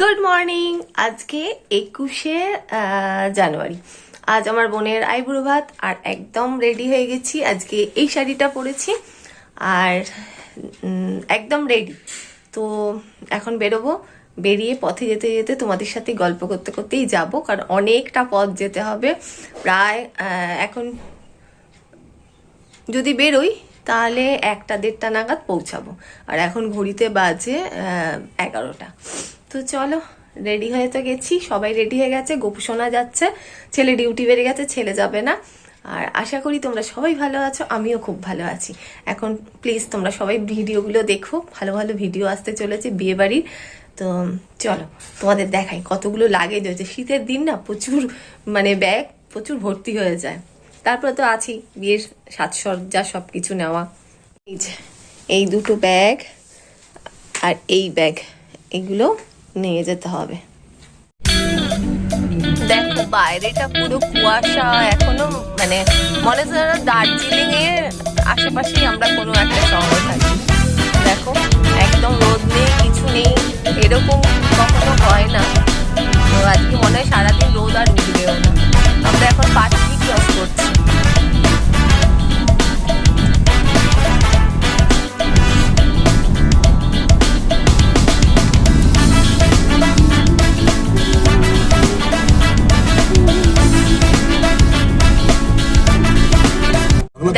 Good morning আজকে একুশে জানুয়ারি। আজ আমার বোনের আইবুড়ো ভাত আর একদম রেডি হয়ে গেছি। আজকে এই শাড়িটা পরেছি আর একদম রেডি তো এখন বেরোবো। বেরিয়ে পথে যেতে যেতে তোমাদের সাথে গল্প করতে করতেই যাব, কারণ অনেকটা পথ যেতে হবে। প্রায় এখন যদি বেরোই তাহলে একটা দেড়টা নাগাদ পৌঁছাবো। আর এখন ঘড়িতে বাজে এগারোটা। তো চলো রেডি হয়ে তো গেছি, সবাই রেডি হয়ে গেছে, গোপু শোনা যাচ্ছে, ছেলে ডিউটি বেড়ে গেছে, ছেলে যাবে না। আর আশা করি তোমরা সবাই ভালো আছো, আমিও খুব ভালো আছি। এখন প্লিজ তোমরা সবাই ভিডিওগুলো দেখো, ভালো ভালো ভিডিও আসতে চলেছে বিয়ে বাড়ির তো চলো, তোমাদের দেখাই কতগুলো লাগেজ হয়েছে। শীতের দিন না প্রচুর মানে ব্যাগ প্রচুর ভর্তি হয়ে যায়। তারপর তো আছি, বিয়ের সাজসজ্জা সব কিছু নেওয়া। এই যে, এই দুটো ব্যাগ আর এই ব্যাগ, এগুলো নিয়ে যেতে হবে। দেখো, বাইরেটা পুরো কুয়াশা, এখনও মানে মনে হচ্ছে দার্জিলিং এর আশেপাশেই আমরা কোনো একটা শহরে থাকি। দেখো, একদম রোদ নেই, কিছু নেই, এরকম কখনো হয় না। আজকে মনে হয় সারাদিন রোদ আর উঠবেও না। আমরা এখন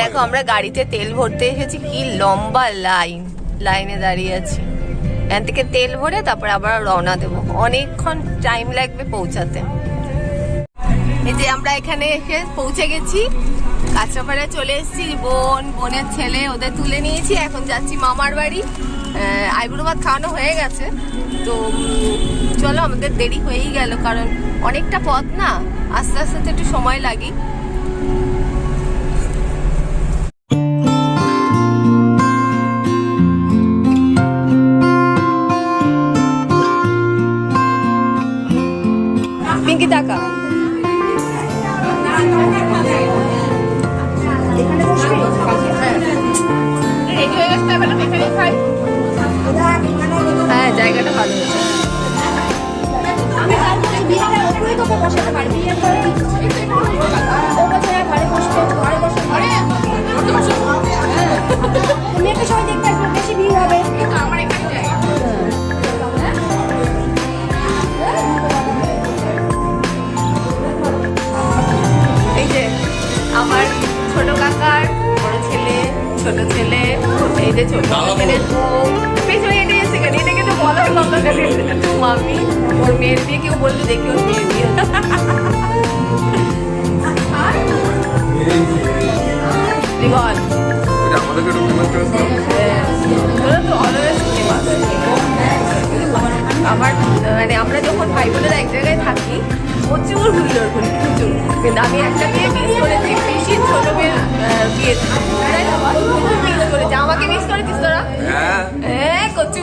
দেখো, আমরা গাড়িতে তেল ভরতে এসেছি, কি লম্বা লাইন, লাইনে দাঁড়িয়ে আছি। এখান থেকে তেল ভরে তারপর আবার রওনা দেবো। অনেকক্ষণ টাইম লাগবে পৌঁছাতে। এই যে আমরা এখানে এসে পৌঁছে গেছি। কাঁচাপাড়া চলে এসেছি। বোন, বোনের ছেলে ওদের তুলে নিয়েছি। এখন যাচ্ছি মামার বাড়ি। আইবুড়ো ভাত খাওয়ানো হয়ে গেছে। তো চলো, আমাদের দেরি হয়েই গেল, কারণ অনেকটা পথ না? আস্তে আস্তে একটু সময় লাগে জায়গাটা কেউ বলল দেখি ওর মেয়ের বিয়ে তুই বল এটা আমাদেরকে। তো অলওয়েজ আমার মানে আমরা যখন ভাই বোনেরা এক জায়গায় থাকি প্রচুর হুল্লোড় করি প্রচুর কিন্তু আমি একটা বিয়ে মিস করেছি বেশি ছোট মেয়ের বিয়ে মিস করেছি আমাকে মিস করেছিস তোরা হ্যাঁ হ্যাঁ কচু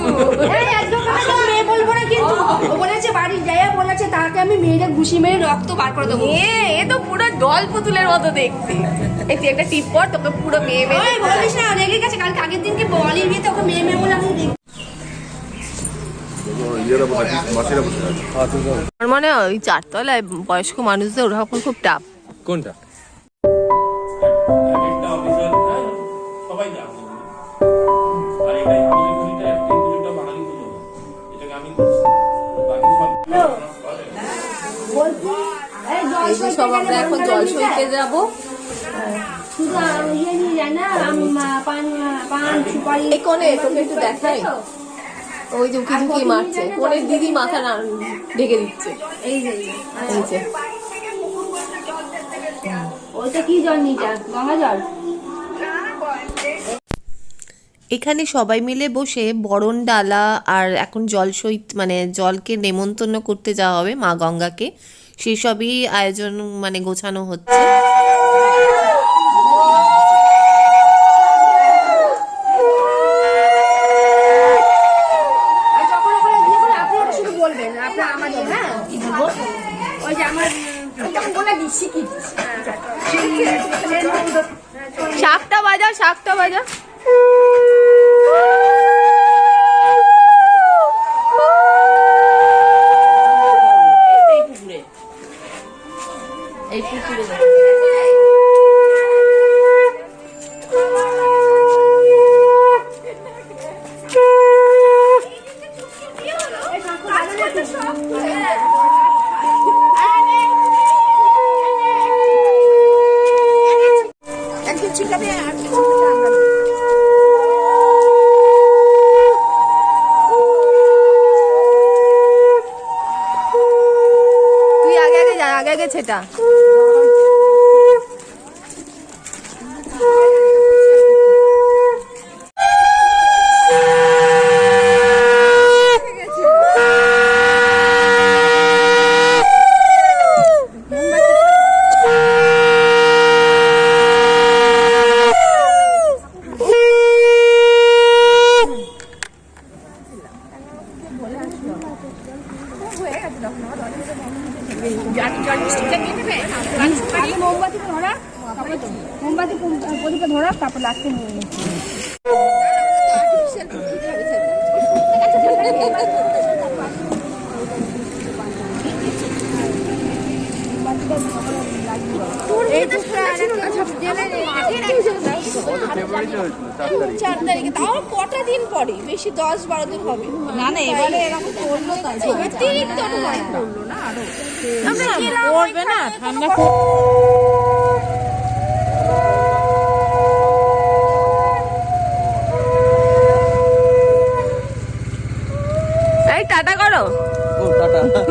এই একদম একদম মেয়ে বলব না কিন্তু ও বলেছে বাড়ি যাইয়া বলেছে তাকে আমি মেয়েটা ঘুষি মেরে রক্ত বার করে দেবো। এ এ তো পুরো দল পুতুলের মতো দেখতে। এই তুই একটা টিপ পর তোকে পুরো মেয়ে মেয়ে ওই বলিস না রেগে গেছে কালকে আগের দিনকে বলির বিয়েতে তোকে মেয়ে মেয়ে বলে আমি দেখি। আমার মনে হয় ওই চারতলায় বয়স্ক মানুষদের ওরকম খুব টাপ কোনটা? একটা অফিসার হ্যাঁ সবাই জানে আর এটাই আমাদের পুলিটা একটা পুলিটা বাঙালি পুজো না এটাকে আমি করছি বাকি সব এই যে সব আমরা এখন জল সইতে যাব ইয়ে এই তোকে একটু দেখাই। ওই যে উকি ঝুঁকি মারছে। কোণের দিদি মাথা ঢেকে দিচ্ছে। এই যে। এই যে। ওইটা কি জল নিটা গঙ্গা জল? এখানে সবাই মিলে বসে বরণ ডালা আর এখন জল সহিত মানে জলকে নেমন্তন্ন করতে যাওয়া হবে মা গঙ্গাকে। সেসবই আয়োজন মানে গোছানো হচ্ছে। আর যখন ওখানে বিয়ে শাকটা বাজা এই পুকুরে আগে গেছে যা আগে আগে ছেটা আগে মোমবাতি ধরা তারপরে তো মোমবাতি প্রদীপে ধরা তারপর লাস্টে নিয়ে নিই এই তো চার তারিখে। তাও কটা দিন পরে? বেশি দশ বারো দিন হবে। না না এবারে এরকম করল তাই অতিরিক্ত করল না আরও। করবে না ঠান্ডা এই টাটা করো। গামছা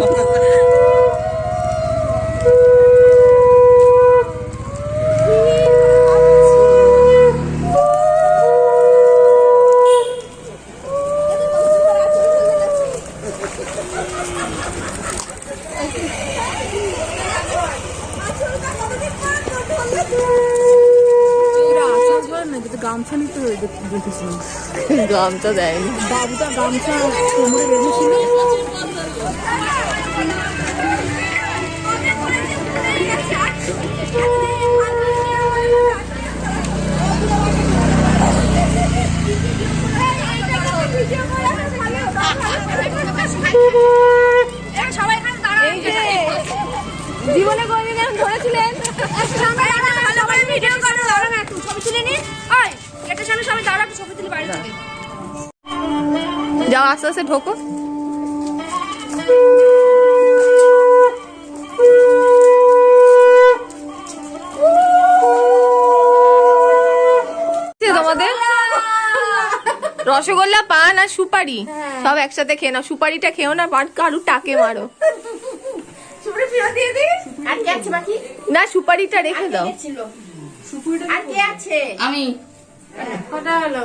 গামছা দেয়নি। বাবুটা গামছা কোমরে বেঁধেছিল জীবনে কোনদিন আস্তে আস্তে ঢোকো। তোমাদের রসগোল্লা পান আর সুপারি সব একসাথে খেয়ে নাও। সুপারিটা খেও না পান কারু টাকে মারো। আর কে আছে বাকি? না সুপারিটা রেখে দাও। আর কে আছে? আমি। কটা হলো?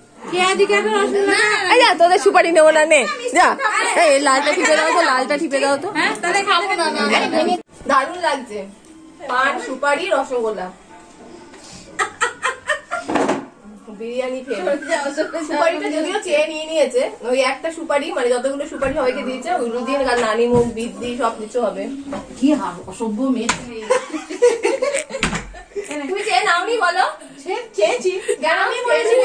সুপারি ফেরত দাও কে এদিকে এখন রসগোল্লা এই যা তোদের সুপারি নেব না নে যা। এই লালটা টিপে দাও তো লালটা টিপে দাও তো। তাহলে খাব না দারুণ লাগছে। পান সুপারি রসগোল্লা। বিরিয়ানি খেয়ে সুপারিটা যদিও চেয়ে নিয়ে নিয়েছে ওই একটা সুপারি মানে যতগুলো সুপারি সবাইকে দিয়েছে ওইগুলো দিয়ে আর নানি মুখ বৃদ্ধি সব কিছু হবে। কি অসভ্য মেয়ে। তুমি চেয়ে নাওনি বলো। আমি বলেছি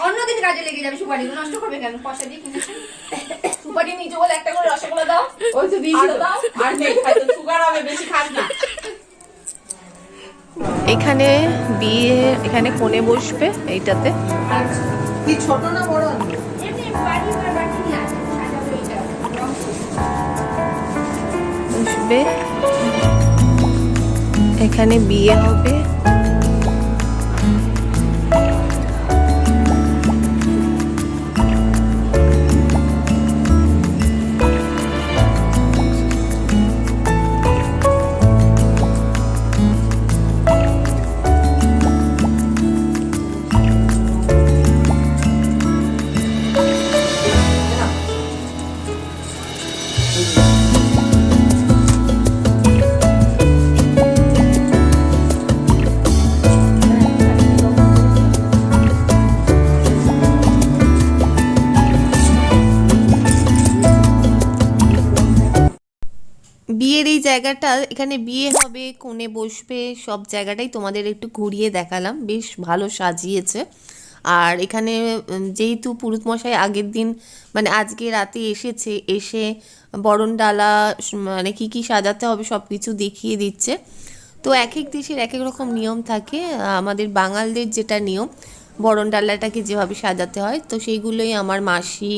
অন্য কাজে লাগে যাবে সুপারি নষ্ট করবে কেন পয়সা দিয়ে সুপারি নিচে বলে একটা করে রসগোল্লা দাও ওই তো দাও আর নেই সুগার হবে বেশি খাস না এখানে বিয়ে এখানে কোণে বসবে এইটাতে কি ছোট না বাড়ি বসবে এখানে বিয়ে হবে। জায়গাটা, এখানে বিয়ে হবে, কোণে বসবে, সব জায়গাটাই তোমাদের একটু ঘুরিয়ে দেখালাম। বেশ ভালো সাজিয়েছে। আর এখানে যেহেতু পুরুতমশাই আগের দিন মানে আজকে রাতে এসেছে, এসে বরণ ডালা মানে কী কী সাজাতে হবে সব কিছু দেখিয়ে দিচ্ছে। তো এক এক দেশের এক এক রকম নিয়ম থাকে। আমাদের বাঙালদের যেটা নিয়ম, বরণ ডালাটাকে যেভাবে সাজাতে হয়, তো সেইগুলোই আমার মাসি,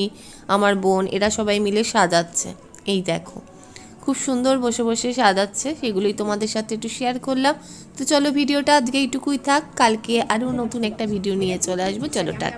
আমার বোন, এরা সবাই মিলে সাজাচ্ছে। এই দেখো। খুব সুন্দর বসে বসে সাজাচ্ছে, সেগুলোই তোমাদের সাথে একটু শেয়ার করলাম। তো চলো ভিডিওটা আজকে এইটুকুই থাক, কালকে আরও নতুন একটা ভিডিও নিয়ে চলে আসব। চলো, টাটা।